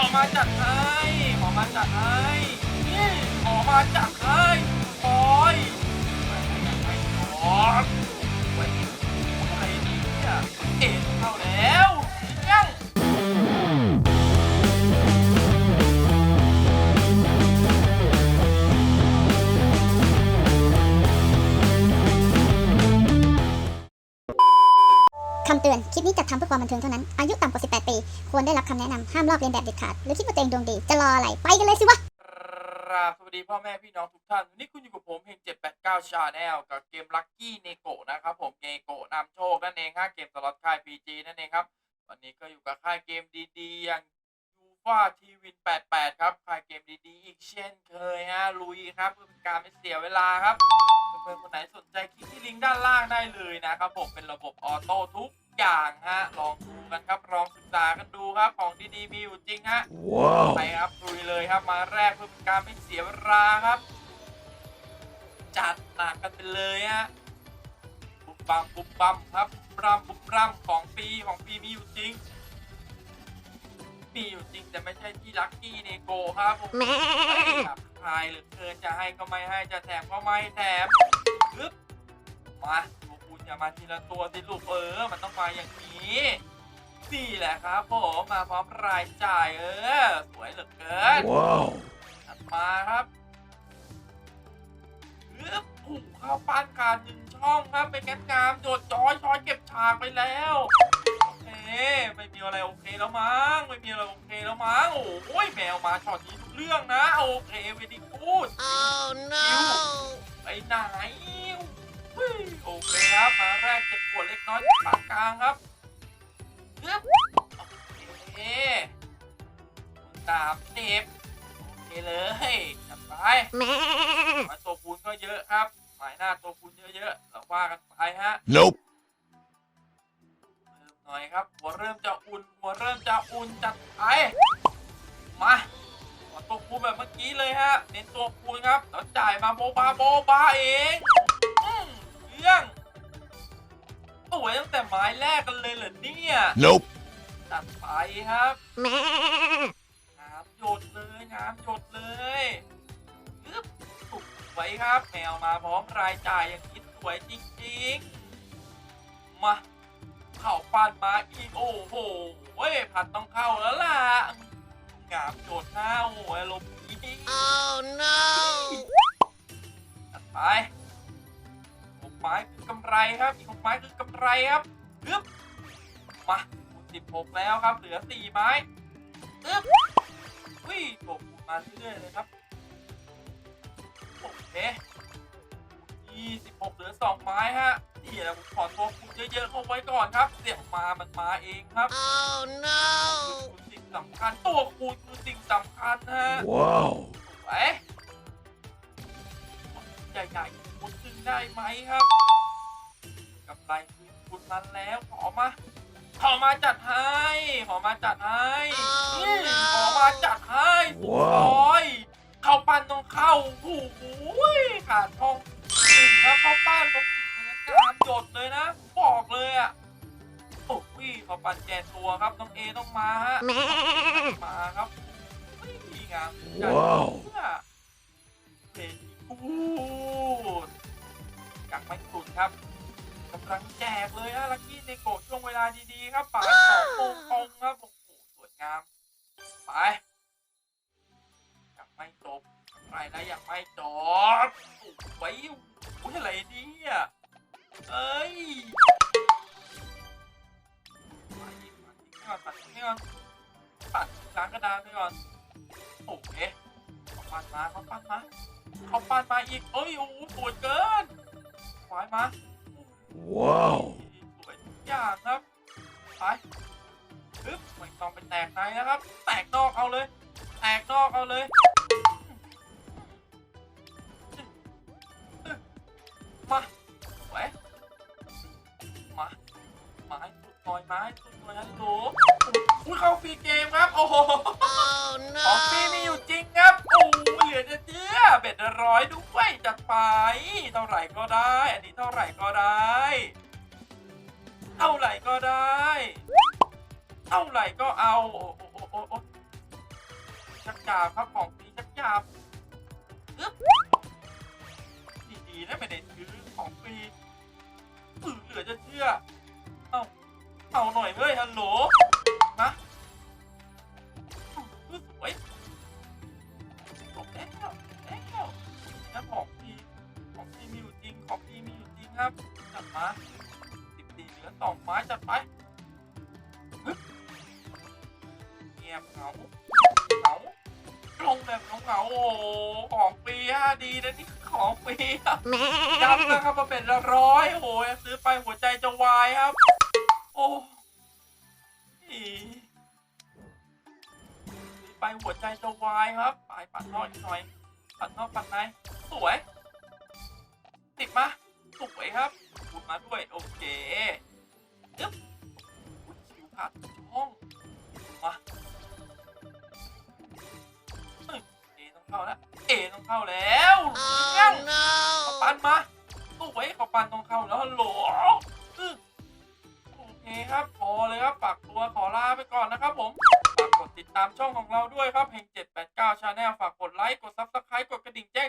อมาจัดให้ขอมาจัดให้นี่ขอมาจัดให้คอยไปให้ไปก่อนไว้อะ คำเตือน คลิปนี้จัดทำเพื่อความบันเทิงเท่านั้น อายุต่ำกว่า 18 ปี ควรได้รับคำแนะนำ ห้ามลอกเลียนแบบเด็ดขาด หรือคิดว่าตัวเองดวงดี จะรออะไร ไปกันเลยสิวะครับสวัสดีพ่อแม่พี่น้องทุกท่าน วันนี้คุณอยู่กับผมเพลง789 Channel กับเกม Lucky n e g o นะครับผมเนโกนำโชคนั่นเองฮะเกมสล็อตค่าย PG นั่นเองครับ วันนี้ก็อยู่กับค่ายเกมดีๆ อย่างยูฟาทีวิน 88 ครับ ค่ายเกมดีๆ อีกเช่นเคยฮะ ลุยครับเพื่อเป็นการไม่เสียเวลาครับเพื่อนๆคนไหนสนใจคลิกที่ลิงก์ด้านล่างได้เลยนะครับผมเป็นระบบออโต้ทุก อย่างฮะลองดูกันครับลองศึกษากันดูครับของดีๆมีอยู่จริงฮะ Wow. ไปครับลุยเลยครับมาแรกเพื่อเป็นการไม่เสียเวลาครับ จัดหนักกันไปเลยฮะบุบบัมบุบบัมครับบุบรัมบุบรัมของปีของปีมีอยู่จริงมีอยู่จริงแต่ไม่ใช่ที่ลัคกี้เนโกครับผมไม่ครับทายเหลือเกินจะให้ก็ไม่ให้จะแถมก็ไม่แถมปึ๊บมาลูกคุณ อย่ามาทีละตัวสิลูกเออ มันต้องมาอย่างนี้นี่แหละครับผมมาพร้อมรายจ่ายเออ สวยเหลือเกิน Wow. ถัดมาครับปึ๊บผูกเข้าป้านการหนึ่งช่องครับเป็นแกนงามโดดจอยชอยเก็บฉากไปแล้วโอเคไม่มีอะไรโอเคแล้วมั้งไม่มีอะไรโอเคแล้วมั้งโอ้ยแมวมาช็อตนี้ทุกเรื่องนะโอเคเวดีกูด Oh no. ไปไหนอุ้ย โอเคครับมาแรกเจ็บปวดเล็กน้อยที่ปานกลางครับปึ๊บโอเคสามสิบโอเคเลยจัดไปหมายตัวคูณก็เยอะครับหมายหน้าตัวคูณเยอะๆเราว่ากันไปฮะ Nope. เริ่มหน่อยครับ หัวเริ่มจะอุ่น หัวเริ่มจะอุ่นจัดไปมาขอตัวคูณแบบเมื่อกี้เลยฮะ เน้นตัวคูณครับแล้วจ่ายมาโบบาโบบาเองอืมเรื่องสวยตั้งแต่ไม้แรกกันเลยเหรอเนี่ย Nope. จัดไปครับงามหยดเลยงามหยดเลยยึบถูกไว้ครับแมวมาพร้อมรายจ่ายอย่างคิดสวยจริงๆ มาเข่าปานมาอีกโอ้โหเว้ยผัดต้องเข้าแล้วล่ะงามโจดหน้าโอ้โหอารมณ์ดี Oh ไรครับอีกหกไม้คือกำไรครับยึบมาสิบหกแล้วครับ เหลือสี่ไม้ยึบวิ่งบวกมาเรื่อยๆเลยครับโอเคยี่สิบหกเหลือสองไม้ฮะเดี๋ยวผมขอตัวคุณเยอะๆเข้าไว้ก่อนครับเดี๋ยวมามันมาเองครับ Oh no. คือสิ่งสำคัญตัวคูณคือสิ่งสำคัญฮะ Wow. ไปใหญ่ๆคุณซึ่งได้ไหมครับ กำไรคืนคุณมันแล้วขอมาขอมาจัดให้ขอมาจัดให้ Oh อืม no ขอมาจัดให้โอ้ยเข้าปั้นต้องเข้าโอ้โหขาดทองหนึ่งครับเข้าปั้นต้องงั้นกามหยดเลยนะบอกเลยอะโอ้ยเข้าปั้นแจกตัวครับน้องเอต้องมาฮะมาครับเฮ้ยงามจัดว้าวเพื่อ กเลยฮะลักกี้ในโกดช่วงเวลาดีๆครับป่ายสองโมงตรงครับโอ้โหสวยงามไปยากไม่จบอะไรนะยากไม่จบโอ้ยโอ้ยอะไรเนี่ยเอ้ยมาอีกมาอีกก่อนตัดนี่ก่อนตัดล้างกระดานไปก่อนโอเคเขาปั้นมาเขาปั้นมาเขาปั้นมาอีกเอ้ยโอ้โหสวยเกินขวายมา Wow. ส วยทุกอย่างครับไปปึ๊บไม่ต้องไปแตกในนะครับ แตกนอกเอาเลย แตกนอกเอาเลยมาสวยมามาให้สุดหน่อยมาให้สุดหน่อยฮัลโหลอุ้ยเข้าฟรีเกมครับ โอ้โห Oh ของฟรีมีอยู่จริงครับ โอ้เหลือจะเชื่อเบ็ดร้อยด้วยจัดไป เท่าไหร่ก็ได้ อันนี้เท่าไหร่ก็ได้ เอาไหลก็ได้ เอาไหลก็เอาโอ้โอ้โอ้โอ้โอ้จาบครับของดีชักจาบอึ๊บดีๆนะไม่ได้ซื้อของฟรีอือเหลือจะเชื่อ เอาเอาหน่อยเว้ยฮัลโหล สิบสี่อสองไม้จัดไปเงียบเหงาเหงาลงแบบเหงาโอ้โหของฟรีฮะดีนะนี่ของฟรีครับย้ำนะครับมาเป็นละร้อยโอ้โหซื้อไปหัวใจจะวายครับ โอ้อีซื้อไปหัวใจจะวายครับ ไปปัดนอกอีกหน่อย ปัดนอกปัดในสวย ติดมาสวยครับขุดมาด้วย โอเค ยึบอุ๊ยชิวขาดช่องมาเอต้องเข้าแล้วเอต้องเข้าแล้วยัง Oh ขอปันมาตู้ไว้ขอปันตรงเข้าแล้วหลอโอเคครับพอเลยครับฝากตัวขอลาไปก่อนนะครับผมฝากกดติดตามช่องของเราด้วยครับเพลง789 Channel ฝากกดไลค์กด Subscribe กดกระดิ่งแจ้ง